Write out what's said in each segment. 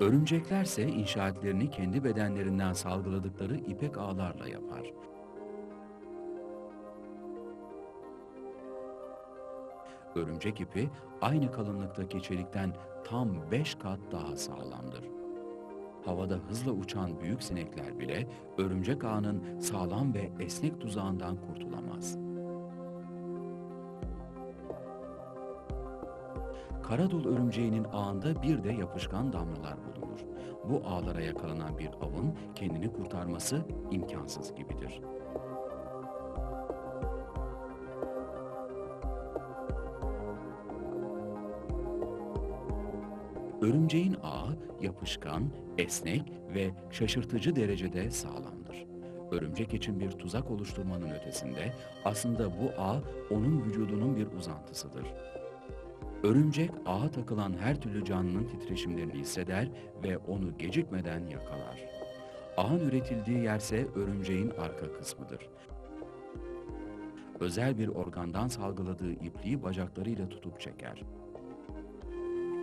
Örümceklerse inşaatlerini kendi bedenlerinden salgıladıkları ipek ağlarla yapar. Örümcek ipi aynı kalınlıktaki çelikten tam 5 kat daha sağlamdır. Havada hızla uçan büyük sinekler bile örümcek ağının sağlam ve esnek tuzağından kurtulamaz. Karadul örümceğinin ağında bir de yapışkan damlalar bulunur. Bu ağlara yakalanan bir avın kendini kurtarması imkansız gibidir. Örümceğin ağı yapışkan, esnek ve şaşırtıcı derecede sağlamdır. Örümcek için bir tuzak oluşturmanın ötesinde aslında bu ağ onun vücudunun bir uzantısıdır. Örümcek ağa takılan her türlü canlının titreşimlerini hisseder ve onu gecikmeden yakalar. Ağın üretildiği yerse örümceğin arka kısmıdır. Özel bir organdan salgıladığı ipliği bacaklarıyla tutup çeker.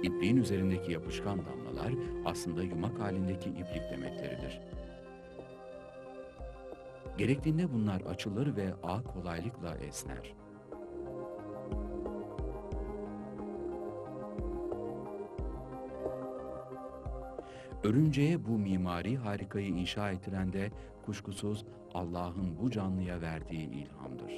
İpliğin üzerindeki yapışkan damlalar aslında yumak halindeki iplik demekleridir. Gerektiğinde bunlar açılır ve ağ kolaylıkla esner. Örümceğe bu mimari harikayı inşa ettiren de kuşkusuz Allah'ın bu canlıya verdiği ilhamdır.